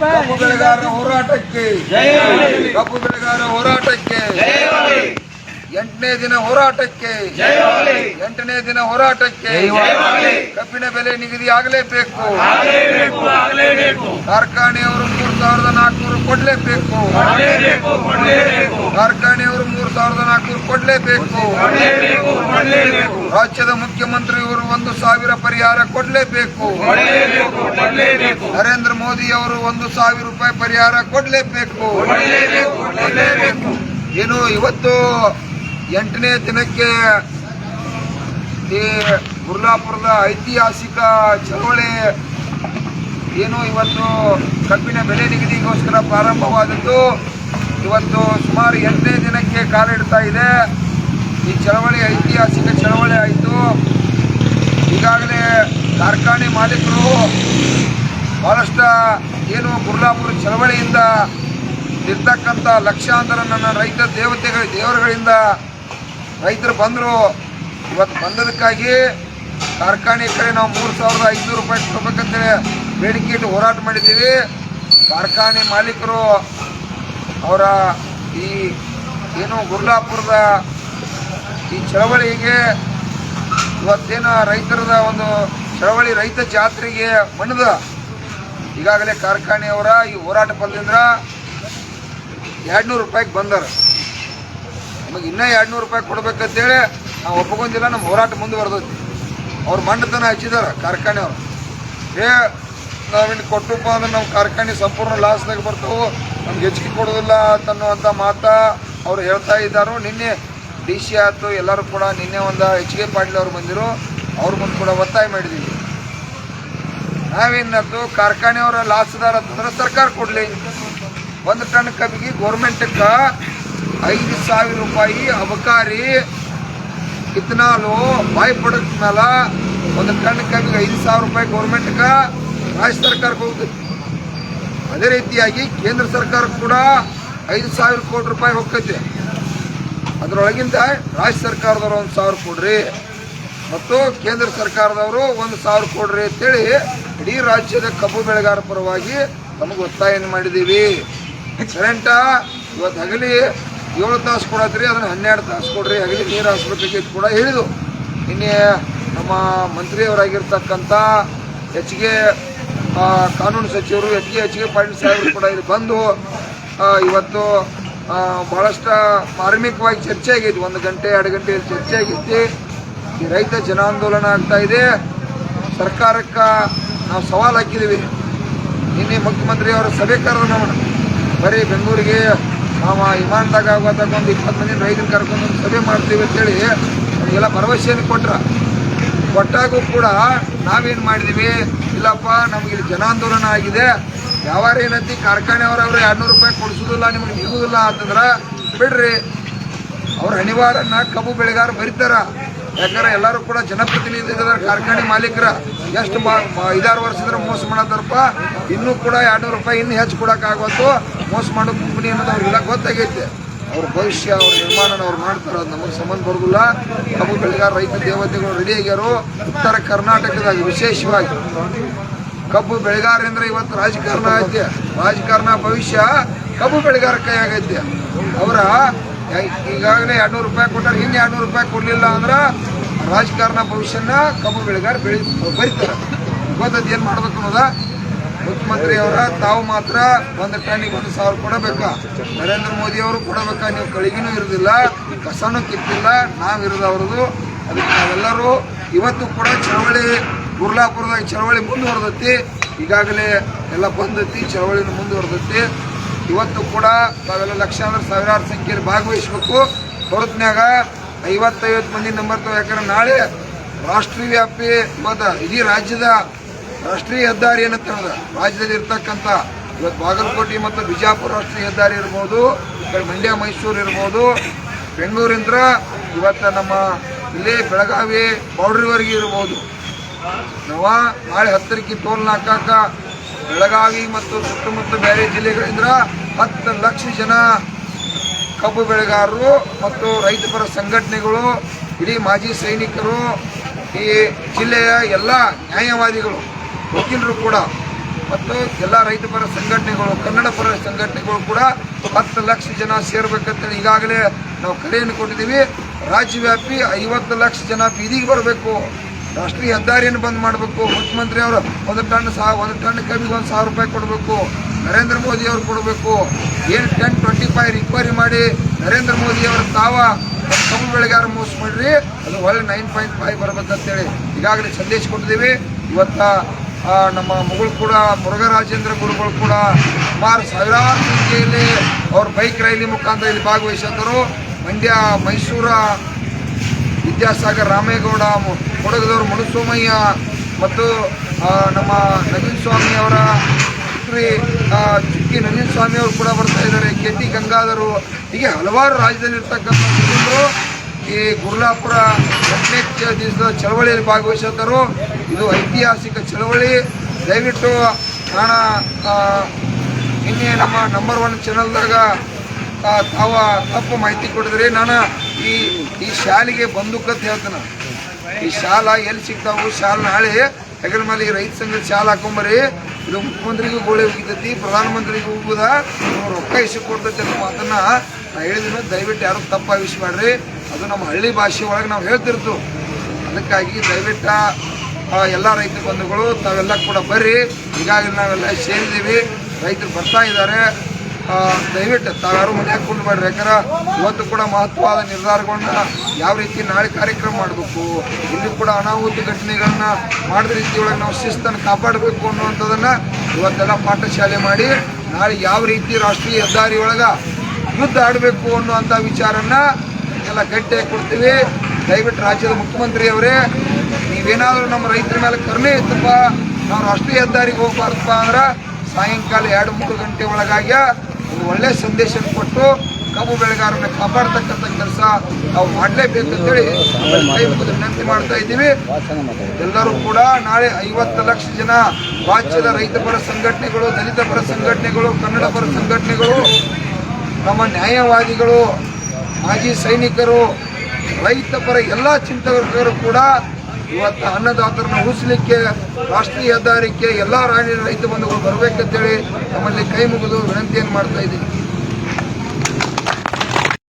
ಕಬ್ಬು ಬೆಳೆಗಾರರ ಹೋರಾಟಕ್ಕೆ. ಕಬ್ಬು ಬೆಳೆಗಾರರ ಹೋರಾಟಕ್ಕೆ. ಎಂಟನೇ ದಿನ ಹೋರಾಟಕ್ಕೆ. ಎಂಟನೇ ದಿನ ಹೋರಾಟಕ್ಕೆ. ಕಬ್ಬಿನ ಬೆಲೆ ನಿಗದಿ ಆಗಲೇಬೇಕು. ಕಾರ್ಖಾನೆ ಕೊಡ್ಲೇಬೇಕು. ಕಾರ್ಖಾನೆಯವರು ಮೂರು ಸಾವಿರದ ನಾಲ್ಕುನೂರು ಕೊಡ್ಲೇಬೇಕು. ರಾಜ್ಯದ ಮುಖ್ಯಮಂತ್ರಿಯವರು ಒಂದು ಸಾವಿರ ಪರಿಹಾರ ಕೊಡ್ಲೇಬೇಕು. ನರೇಂದ್ರ ಮೋದಿ ಅವರು ಒಂದು ಸಾವಿರ ರೂಪಾಯಿ ಪರಿಹಾರ ಕೊಡ್ಲೇಬೇಕು. ಏನು ಇವತ್ತು ಎಂಟನೇ ದಿನಕ್ಕೆ ಈ ಗುರ್ಲಾಪುರದ ಐತಿಹಾಸಿಕ ಚಳವಳಿ ಏನು ಇವತ್ತು ಕಬ್ಬಿನ ಬೆಲೆ ನಿಗದಿಗೋಸ್ಕರ ಪ್ರಾರಂಭವಾದದ್ದು. ಇವತ್ತು ಸುಮಾರು ಎಂಟನೇ ದಿನಕ್ಕೆ ಕಾಲಿಡ್ತಾ ಇದೆ. ಈ ಚಳವಳಿ ಐತಿಹಾಸಿಕ ಚಳವಳಿ ಆಯಿತು. ಈಗಾಗಲೇ ಕಾರ್ಖಾನೆ ಮಾಲೀಕರು ಬಹಳಷ್ಟು ಏನು ಗುರ್ಲಾಪುರ ಚಳವಳಿಯಿಂದ ಇರ್ತಕ್ಕಂಥ ಲಕ್ಷಾಂತರ ನನ್ನ ರೈತ ದೇವತೆಗಳ ದೇವರುಗಳಿಂದ ರೈತರು ಬಂದರು. ಇವತ್ತು ಬಂದದಕ್ಕಾಗಿ ಕಾರ್ಖಾನೆ ಕಡೆ ನಾವು ಮೂರು ಸಾವಿರದ ಐದುನೂರು ರೂಪಾಯಿ ಕೊಡ್ಬೇಕಂತೇಳಿ ಬೇಡಿಕೆ ಇಟ್ಟು ಹೋರಾಟ ಮಾಡಿದ್ದೀವಿ. ಕಾರ್ಖಾನೆ ಮಾಲೀಕರು ಅವರ ಈ ಏನು ಗುರ್ಲಾಪುರದ ಈ ಚಳವಳಿಗೆ ಇವತ್ತೇನು ರೈತರದ ಒಂದು ಚಳವಳಿ ರೈತ ಜಾತ್ರೆಗೆ ಮಣ್ಣದ ಈಗಾಗಲೇ ಕಾರ್ಖಾನೆಯವರ ಈ ಹೋರಾಟ ಫಲದಿಂದ ಎರಡ್ನೂರು ರೂಪಾಯಿಗೆ ಬಂದಾರ. ನಮಗೆ ಇನ್ನೂ ಎರಡ್ನೂರು ರೂಪಾಯಿ ಕೊಡ್ಬೇಕಂತೇಳಿ ನಾವು ಒಪ್ಪಿಕೊಂಡಿಲ್ಲ, ನಮ್ಮ ಹೋರಾಟ ಮುಂದುವರೆದೈತಿ ಅವ್ರು ಮಂಡತನ ಹಚ್ಚಿದಾರ ಕಾರ್ಖಾನೆಯವರು ಏ ನಾವಿನ್ನು ಕೊಟ್ಟಪ್ಪ ಅಂದ್ರೆ ನಮ್ಮ ಕಾರ್ಖಾನೆ ಸಂಪೂರ್ಣ ಲಾಸ್ದಾಗ ಬರ್ತಾವೆ. ನಮ್ಗೆ ಹೆಚ್ಚಿಗೆ ಕೊಡೋದಿಲ್ಲ ಅನ್ನುವಂಥ ಮಾತ ಅವ್ರು ಹೇಳ್ತಾ ಇದ್ದಾರೋ. ನಿನ್ನೆ ಡಿ ಸಿ ಆಯ್ತು, ಎಲ್ಲರೂ ಕೂಡ ನಿನ್ನೆ ಒಂದು ಹೆಚ್ಚಿಗೆ ಪಾಟೀಲ್ ಅವ್ರು ಬಂದಿರು. ಅವ್ರ ಮುಂದೆ ಕೂಡ ಒತ್ತಾಯ ಮಾಡಿದ್ದೀವಿ ನಾವೇನದ್ದು ಕಾರ್ಖಾನೆಯವರ ಲಾಸ್ದಾರ ಅಂತಂದ್ರೆ ಸರ್ಕಾರ ಕೊಡಲಿ. ಒಂದು ಟನ್ ಕಬ್ಬಿಗೆ ಗೌರ್ಮೆಂಟ್ಗೆ ಐದು ಸಾವಿರ ರೂಪಾಯಿ ಅಬಕಾರಿ ಇಥನಾಲು ಬಾಯ್ ಪ್ರಾಡಕ್ಟ್ ಮೇಲೆ ಒಂದು ಟನ್ ಕಬ್ಬಿಗೆ ಐದು ಸಾವಿರ ರೂಪಾಯಿ ಗೌರ್ಮೆಂಟ್ಗೆ ರಾಜ್ಯ ಸರ್ಕಾರಕ್ಕೆ ಹೋಗ್ತೈತಿ ಅದೇ ರೀತಿಯಾಗಿ ಕೇಂದ್ರ ಸರ್ಕಾರ ಕೂಡ ಐದು ಸಾವಿರ ಕೋಟಿ ರೂಪಾಯಿ ಹೋಗ್ತೈತೆ. ಅದರೊಳಗಿಂದ ರಾಜ್ಯ ಸರ್ಕಾರದವರು ಒಂದು ಸಾವಿರ ಕೊಡ್ರಿ ಮತ್ತು ಕೇಂದ್ರ ಸರ್ಕಾರದವರು ಒಂದು ಸಾವಿರ ಕೊಡ್ರಿ ಅಂತೇಳಿ ಇಡೀ ರಾಜ್ಯದ ಕಬ್ಬು ಬೆಳೆಗಾರ ಪರವಾಗಿ ನಮಗೆ ಒತ್ತಾಯನ ಮಾಡಿದ್ದೀವಿ ಕರೆಂಟ ಇವತ್ತು ಹಗಲಿ ಏಳು ತಾಸು ಕೊಡತ್ರಿ ಅದನ್ನು ಹನ್ನೆರಡು ತಾಸು ಕೊಡ್ರಿ ಹಗಲಿ ನೀರು ಹಾಸ್ಬೇಕಾಗಿತ್ತು ಕೂಡ ಹೇಳಿದು ನಿನ್ನೆ ನಮ್ಮ ಮಂತ್ರಿಯವರಾಗಿರ್ತಕ್ಕಂಥ ಹೆಚ್ಚಿಗೆ ಕಾನೂನು ಸಚಿವರು ಎಚ್ ಕೆ ಎಚ್ ಕೆ ಪಾಟೀಲ್ ಸಾಹೇಬರು ಕೂಡ ಇಲ್ಲಿ ಬಂದು ಇವತ್ತು ಆ, ಬಹಳಷ್ಟು ಮಾರ್ಮಿಕವಾಗಿ ಚರ್ಚೆ ಆಗಿತ್ತು. ಒಂದು ಗಂಟೆ ಎರಡು ಗಂಟೆ ಚರ್ಚೆ ಆಗೈತಿ ಈ ರೈತ ಜನಾಂದೋಲನ ಆಗ್ತಾ ಇದೆ. ಸರ್ಕಾರಕ್ಕೆ ನಾವು ಸವಾಲು ಹಾಕಿದ್ದೀವಿ. ನಿನ್ನೆ ಮುಖ್ಯಮಂತ್ರಿ ಅವರ ಸಭೆ ಕರೆದು ನಮ್ಮನ್ನು ಬರೀ ಬೆಂಗಳೂರಿಗೆ ನಾವು ವಿಮಾನದಾಗ ಆಗೋದಾಗ ಒಂದು ಇಪ್ಪತ್ತು ಮಂದಿ ರೈತರು ಕರ್ಕೊಂಡು ಒಂದು ಸಭೆ ಮಾಡ್ತೀವಿ ಅಂತೇಳಿ ನಮಗೆಲ್ಲ ಭರವಸೆಯನ್ನು ಕೊಟ್ರ? ಕೊಟ್ಟಾಗೂ ಕೂಡ ನಾವೇನು ಮಾಡಿದ್ದೀವಿ ಇಲ್ಲಪ್ಪ, ನಮಗೆ ಇಲ್ಲಿ ಜನಾಂದೋಲನ ಆಗಿದೆ. ವ್ಯವಹಾರ ಏನಂತಿ ಎರಡು ಎರಡ್ನೂರು ರೂಪಾಯಿ ಕೊಡಿಸೋದಿಲ್ಲ, ನಿಮಗೆ ನಿಲ್ಲುವುದಿಲ್ಲ ಅಂತಂದ್ರೆ ಬಿಡ್ರಿ. ಅವ್ರ ಅನಿವಾರ್ಯನ ಕಬ್ಬು ಬೆಳೆಗಾರ ಬರೀತಾರ. ಯಾಕಂದ್ರೆ ಎಲ್ಲರೂ ಕೂಡ ಜನಪ್ರತಿನಿಧಿಗಳ ಕಾರ್ಖಾನೆ ಮಾಲೀಕರ ಎಷ್ಟು ಐದಾರು ವರ್ಷದಿಂದ ಮೋಸ ಮಾಡತ್ತಾರಪ್ಪ, ಇನ್ನೂ ಕೂಡ ಎರಡ್ನೂರು ರೂಪಾಯಿ ಇನ್ನೂ ಹೆಚ್ಚು ಕೊಡೋಕ್ಕಾಗತ್ತು ಮೋಸ ಮಾಡೋ ಕಂಪನಿ ಅನ್ನೋದು ಅವ್ರಿಗೆಲ್ಲ ಗೊತ್ತಾಗೈತೆ. ಅವ್ರ ಭವಿಷ್ಯ, ಅವ್ರ ನಿರ್ಮಾಣ ಅವ್ರು ಮಾಡ್ತಾರೆ ಅದು ನಮಗೆ ಸಂಬಂಧ ಬರೋದಿಲ್ಲ. ಕಬ್ಬು ಬೆಳೆಗಾರ, ರೈತ, ದೇವತೆಗಳು ರೆಡಿ ಆಗ್ಯಾರು. ಉತ್ತರ ಕರ್ನಾಟಕದಾಗ ವಿಶೇಷವಾಗಿ ಕಬ್ಬು ಬೆಳೆಗಾರರಿಂದ ಇವತ್ತು ರಾಜಕಾರಣ ಐತೆ. ರಾಜಕಾರಣ ಭವಿಷ್ಯ ಕಬ್ಬು ಬೆಳೆಗಾರ ಕೈ ಆಗೈತೆ ಅವರ ಈಗಾಗಲೇ ಎರಡ್ನೂರು ರೂಪಾಯಿ ಕೊಟ್ಟಾರೆ, ಇನ್ನು ಎರಡ್ನೂರು ರೂಪಾಯಿ ಕೊಡಲಿಲ್ಲ ಅಂದ್ರೆ ರಾಜಕಾರಣ ಭವಿಷ್ಯನ ಕಬ್ಬು ಬೆಳೆಗಾರ ಬೆಳಿ, ಬರೀತಾರೆ. ಗೊತ್ತದ ಏನು ಮಾಡ್ಬೇಕು ಅನ್ನೋದ ಮುಖ್ಯಮಂತ್ರಿ ಅವರ ತಾವು ಮಾತ್ರ ಒಂದು ಟನ್ನಿಗೆ ಒಂದು ಸಾವಿರ ಕೊಡಬೇಕಾ? ನರೇಂದ್ರ ಮೋದಿ ಅವರು ಕೊಡಬೇಕಾ? ನೀವು ಕಳಿಗಿನೂ ಇರೋದಿಲ್ಲ, ಕಸನೂ ಕಿತ್ತಿಲ್ಲ, ನಾವು ಅವ್ರದ್ದು. ಅದಕ್ಕೆ ನಾವೆಲ್ಲರೂ ಇವತ್ತು ಕೂಡ ಚಳವಳಿ, ಗುರ್ಲಾಪುರದಾಗ ಚಳವಳಿ ಮುಂದುವರೆದೈತಿ. ಈಗಾಗಲೇ ಎಲ್ಲ ಬಂದೈತಿ, ಚಳವಳಿನ ಮುಂದುವರೆದೈತಿ. ಇವತ್ತು ಕೂಡ ತಾವೆಲ್ಲ ಅಂದ್ರೆ ಸಾವಿರಾರು ಸಂಖ್ಯೆಯಲ್ಲಿ ಭಾಗವಹಿಸಬೇಕು. ಹೊರತ್ನಾಗ ಐವತ್ತೈವತ್ತು ಮಂದಿ ನಂಬರ್ ತಗೋ, ಯಾಕಂದ್ರೆ ನಾಳೆ ರಾಷ್ಟ್ರೀಯ ವ್ಯಾಪಿ ಮತ್ತು ಇಡೀ ರಾಜ್ಯದ ರಾಷ್ಟ್ರೀಯ ಹೆದ್ದಾರಿ ಏನಂತ ರಾಜ್ಯದಲ್ಲಿ ಇರ್ತಕ್ಕಂಥ ಇವತ್ತು ಬಾಗಲಕೋಟೆ ಮತ್ತು ಬಿಜಾಪುರ ರಾಷ್ಟ್ರೀಯ ಹೆದ್ದಾರಿ ಇರ್ಬೋದು ಮಂಡ್ಯ, ಮೈಸೂರು ಇರ್ಬೋದು, ಬೆಂಗಳೂರಿಂದ ಇವತ್ತು ನಮ್ಮ ಇಲ್ಲಿ ಬೆಳಗಾವಿ ಬೌಡ್ರಿವರೆಗೆ ಇರ್ಬೋದು. ನಾವು ನಾಳೆ ಹತ್ತರಕ್ಕೆ ಟೋಲ್ ನಾಕಾಕ ಬೆಳಗಾವಿ ಮತ್ತು ಸುತ್ತಮುತ್ತ ಬೇರೆ ಜಿಲ್ಲೆಗಳಿಂದ ಹತ್ತು ಲಕ್ಷ ಜನ ಕಬ್ಬು ಬೆಳೆಗಾರರು ಮತ್ತು ರೈತಪರ ಸಂಘಟನೆಗಳು, ಇಡೀ ಮಾಜಿ ಸೈನಿಕರು, ಈ ಜಿಲ್ಲೆಯ ಎಲ್ಲ ನ್ಯಾಯವಾದಿಗಳು, ವಕೀಲರು ಕೂಡ ಮತ್ತು ಎಲ್ಲ ರೈತಪರ ಸಂಘಟನೆಗಳು, ಕನ್ನಡ ಪರ ಸಂಘಟನೆಗಳು ಕೂಡ ಹತ್ತು ಲಕ್ಷ ಜನ ಸೇರ್ಬೇಕಂತೇಳಿ ಈಗಾಗಲೇ ನಾವು ಕರೆಯನ್ನು ಕೊಟ್ಟಿದ್ದೀವಿ. ರಾಜ್ಯವ್ಯಾಪಿ ಐವತ್ತು ಲಕ್ಷ ಜನ ಬೀದಿಗೆ ಬರಬೇಕು. ರಾಷ್ಟ್ರೀಯ ಹೆದ್ದಾರಿಯನ್ನು ಬಂದ್ ಮಾಡಬೇಕು. ಮುಖ್ಯಮಂತ್ರಿ ಅವರು ಒಂದು ಟನ್ ಸಹ ಒಂದು ಟನ್ ಕಬ್ಬಿಗೆ ಒಂದು ಸಾವಿರ ರೂಪಾಯಿ ಕೊಡಬೇಕು. ನರೇಂದ್ರ ಮೋದಿ ಅವರು ಕೊಡಬೇಕು. ಏನು ಟೆನ್ ಟ್ವೆಂಟಿ ಫೈವ್ ರಿಕ್ವೈರಿ ಮಾಡಿ ನರೇಂದ್ರ ಮೋದಿ ಅವರು ತಾವ ಕಬ್ಬು ಬೆಳೆಗಾರ ಮೋಸ ಮಾಡ್ರಿ? ಅದು ಒಳ್ಳೆ ನೈನ್ ಪಾಯಿಂಟ್ ಫೈವ್ ಬರ್ಬೇಕಂತೇಳಿ ಈಗಾಗಲೇ ಸಂದೇಶ ಕೊಟ್ಟಿದ್ದೀವಿ. ಇವತ್ತ ನಮ್ಮ ಮಗಳು ಕೂಡ ಮುರುಘರಾಜೇಂದ್ರ ಗುರುಗಳು ಕೂಡ ಸುಮಾರು ಸಾವಿರಾರು ಸಂಖ್ಯೆಯಲ್ಲಿ ಅವ್ರ ಬೈಕ್ ರೈಲಿ ಮುಖಾಂತರ ಇಲ್ಲಿ ಭಾಗವಹಿಸಿದರು ಮಂಡ್ಯ ಮೈಸೂರ ವಿದ್ಯಾಸಾಗರ್ ರಾಮೇಗೌಡ ಕೊಡಗದವರು ಮನುಸೋಮಯ್ಯ ಮತ್ತು ನಮ್ಮ ನವೀನ್ ಸ್ವಾಮಿ ಅವರ ಪುತ್ರಿ ಚುಕ್ಕಿ ನವೀನ್ ಸ್ವಾಮಿ ಅವರು ಕೂಡ ಬರ್ತಾ ಇದ್ದಾರೆ. ಕೆ ಟಿ ಗಂಗಾಧರು, ಹೀಗೆ ಹಲವಾರು ರಾಜ್ಯದಲ್ಲಿರ್ತಕ್ಕಂಥ ಈ ಗುರ್ಲಾಪುರ ಚ- ದಿವಸದ ಚಳವಳಿಯಲ್ಲಿ ಭಾಗವಹಿಸಿದ್ದರು ಇದು ಐತಿಹಾಸಿಕ ಚಳವಳಿ. ದಯವಿಟ್ಟು ನಾನು ನಿನ್ನೆ ನಮ್ಮ ನಂಬರ್ ಒನ್ ಚಾನಲ್ದಾಗ ತಾವ ತಪ್ಪು ಮಾಹಿತಿ ಕೊಡಿದ್ರಿ ನಾನು ಈ ಈ ಶಾಲೆಗೆ ಬಂದೂಕಂತ ಹೇಳ್ತೇನೆ. ಈ ಶಾಲ ಎಲ್ಲಿ ಸಿಗ್ತಾವು ಶಾಲ ನಾಳೆ ಹೆಗಲ ಮೇಲೆ ರೈತ ಸಂಘದ ಶಾಲ ಹಾಕೊಂಬರಿ. ಇದು ಮುಖ್ಯಮಂತ್ರಿಗೂ ಗೋಳಿ ಹೋಗಿದ್ದೈತಿ ಪ್ರಧಾನಮಂತ್ರಿಗೂ ಹೋಗುದ ರೊಕ್ಕ ಇಸಿ ಕೊಡ್ತೈತಿ ಅನ್ನೋ ಮಾತನ್ನ ನಾ ಹೇಳಿದಿನ. ದಯವಿಟ್ಟು ಯಾರು ತಪ್ಪ ವಿಷ್ ಮಾಡ್ರಿ ಅದು ನಮ್ಮ ಹಳ್ಳಿ ಭಾಷೆ ಒಳಗೆ ನಾವು ಹೇಳ್ತಿರ್ತು ಅದಕ್ಕಾಗಿ ದಯವಿಟ್ಟು ಎಲ್ಲ ರೈತ ಬಂಧುಗಳು, ತಾವೆಲ್ಲ ಕೂಡ ಬರ್ರಿ. ಈಗಾಗಲೇ ನಾವೆಲ್ಲ ಸೇರಿದ್ದೀವಿ. ರೈತರು ಬರ್ತಾ ಇದ್ದಾರೆ. ದಯವಿಟ್ಟು ತಾವ್ಯಾರು ಮನೆ ಹಾಕೊಂಡು ಬೇಡ್ರಿ ಯಾಕಂದ್ರೆ ಇವತ್ತು ಕೂಡ ಮಹತ್ವವಾದ ನಿರ್ಧಾರಗಳನ್ನ ಯಾವ ರೀತಿ ನಾಳೆ ಕಾರ್ಯಕ್ರಮ ಮಾಡಬೇಕು, ಇಲ್ಲಿ ಕೂಡ ಅನಾಹುತ ಘಟನೆಗಳನ್ನ ಮಾಡಿದ ರೀತಿಯೊಳಗೆ ನಾವು ಶಿಸ್ತನ್ನು ಕಾಪಾಡಬೇಕು ಅನ್ನುವಂಥದ್ದನ್ನ ಇವತ್ತೆಲ್ಲ ಪಾಠಶಾಲೆ ಮಾಡಿ, ನಾಳೆ ಯಾವ ರೀತಿ ರಾಷ್ಟ್ರೀಯ ಹೆದ್ದಾರಿ ಒಳಗ ಯುದ್ಧ ಆಡಬೇಕು ಅನ್ನುವಂಥ ವಿಚಾರನ್ನ ಎಲ್ಲ ಗಟ್ಟಿಯಾಗಿ ಕೊಡ್ತೀವಿ. ದಯವಿಟ್ಟು ರಾಜ್ಯದ ಮುಖ್ಯಮಂತ್ರಿ ಅವರೇ, ನೀವೇನಾದರೂ ನಮ್ಮ ರೈತರ ಮೇಲೆ ಕರುಣೆ ಇತ್ತಪ್ಪ ನಾವು ರಾಷ್ಟ್ರೀಯ ಹೆದ್ದಾರಿಗೆ ಹೋಗ್ಬಾರ್ದಪ್ಪ ಅಂದ್ರೆ ಸಾಯಂಕಾಲ ಎರಡು ಮೂರು ಗಂಟೆ ಒಳಗಾಗಿ ಒಂದು ಒಳ್ಳೆ ಸಂದೇಶ ಕೊಟ್ಟು ಕಬ್ಬು ಬೆಳೆಗಾರರನ್ನ ಕಾಪಾಡ್ತಕ್ಕಂಥ ಕೆಲಸ ನಾವು ಮಾಡಲೇಬೇಕಂತೇಳಿ ಕೈ ಮುಗಿದು ವಿನಂತಿ ಮಾಡ್ತಾ ಇದ್ದೀವಿ. ಎಲ್ಲರೂ ಕೂಡ ನಾಳೆ ಐವತ್ತು ಲಕ್ಷ ಜನ ರಾಜ್ಯದ ರೈತ ಪರ ಸಂಘಟನೆಗಳು, ದಲಿತ ಪರ ಸಂಘಟನೆಗಳು, ಕನ್ನಡ ಪರ ಸಂಘಟನೆಗಳು, ನಮ್ಮ ನ್ಯಾಯವಾದಿಗಳು, ಮಾಜಿ ಸೈನಿಕರು, ರೈತ ಪರ ಎಲ್ಲ ಚಿಂತಕರು ಕೂಡ ಇವತ್ತು ಅನ್ನದಾತರನ್ನ ಉಳಿಸಲಿಕ್ಕೆ ರಾಷ್ಟ್ರೀಯ ಹೆದ್ದಾರಿಕೆ ಎಲ್ಲ ರಾಜ್ಯದ ರೈತ ಬಂಧುಗಳು ಬರಬೇಕಂತೇಳಿ ನಮ್ಮಲ್ಲಿ ಕೈ ಮುಗಿದು ವಿನಂತಿಯನ್ನು ಮಾಡ್ತಾ ಇದ್ದೀವಿ